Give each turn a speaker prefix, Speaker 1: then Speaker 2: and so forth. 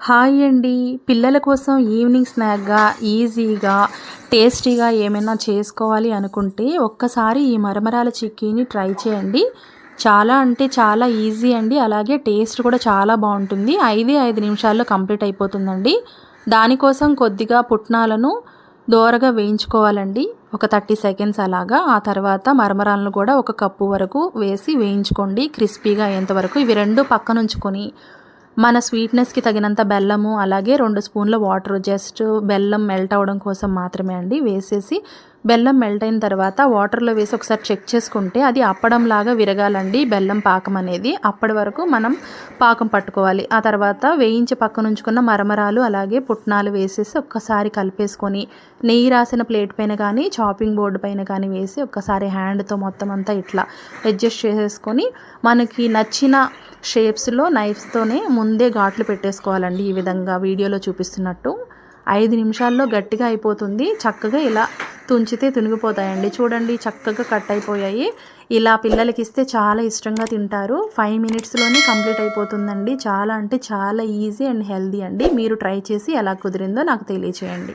Speaker 1: Hi అండి. పిల్లల కోసం ఈవినింగ్ స్నాక్గా ఈజీగా టేస్టీగా ఏమైనా చేసుకోవాలి అనుకుంటే ఒక్కసారి ఈ మరమరాల చిక్కీని ట్రై చేయండి. చాలా అంటే చాలా ఈజీ అండి. అలాగే టేస్ట్ కూడా చాలా బాగుంటుంది. ఐదే ఐదు నిమిషాల్లో కంప్లీట్ అయిపోతుందండి. దానికోసం కొద్దిగా పుట్నాలను దోరగా వేయించుకోవాలండి. ఒక థర్టీ సెకండ్స్ అలాగా. ఆ తర్వాత మరమరాలను కూడా ఒక కప్పు వరకు వేసి వేయించుకోండి. క్రిస్పీగా అయ్యేంత వరకు. ఇవి రెండు పక్కనుంచుకొని మన స్వీట్నెస్కి తగినంత బెల్లము అలాగే రెండు స్పూన్ల వాటర్ జస్ట్ బెల్లం మెల్ట్ అవ్వడం కోసం మాత్రమే అండి. వేసేసి బెల్లం మెల్ట్ అయిన తర్వాత వాటర్లో వేసి ఒకసారి చెక్ చేసుకుంటే అది అప్పడంలాగా విరగాలండి. బెల్లం పాకం అనేది అప్పటి వరకు మనం పాకం పట్టుకోవాలి. ఆ తర్వాత వేయించి పక్కన ఉంచుకున్న మరమరాలు అలాగే పుట్నాలు వేసేసి ఒక్కసారి కలిపేసుకొని నెయ్యి రాసిన ప్లేట్ పైన కానీ చాపింగ్ బోర్డు పైన కానీ వేసి ఒక్కసారి హ్యాండ్తో మొత్తం అంతా ఇట్లా అడ్జస్ట్ చేసేసుకొని మనకి నచ్చిన షేప్స్లో నైఫ్స్తోనే ముందే ఘాట్లు పెట్టేసుకోవాలండి ఈ విధంగా వీడియోలో చూపిస్తున్నట్టు. ఐదు నిమిషాల్లో గట్టిగా అయిపోతుంది. చక్కగా ఇలా తుంచితే తునిగిపోతాయండి. చూడండి చక్కగా కట్ అయిపోయాయి. ఇలా పిల్లలకి ఇస్తే చాలా ఇష్టంగా తింటారు. ఫైవ్ మినిట్స్లోనే కంప్లీట్ అయిపోతుందండి. చాలా అంటే చాలా ఈజీ అండ్ హెల్దీ అండి. మీరు ట్రై చేసి ఎలా కుదిరిందో నాకు తెలియచేయండి.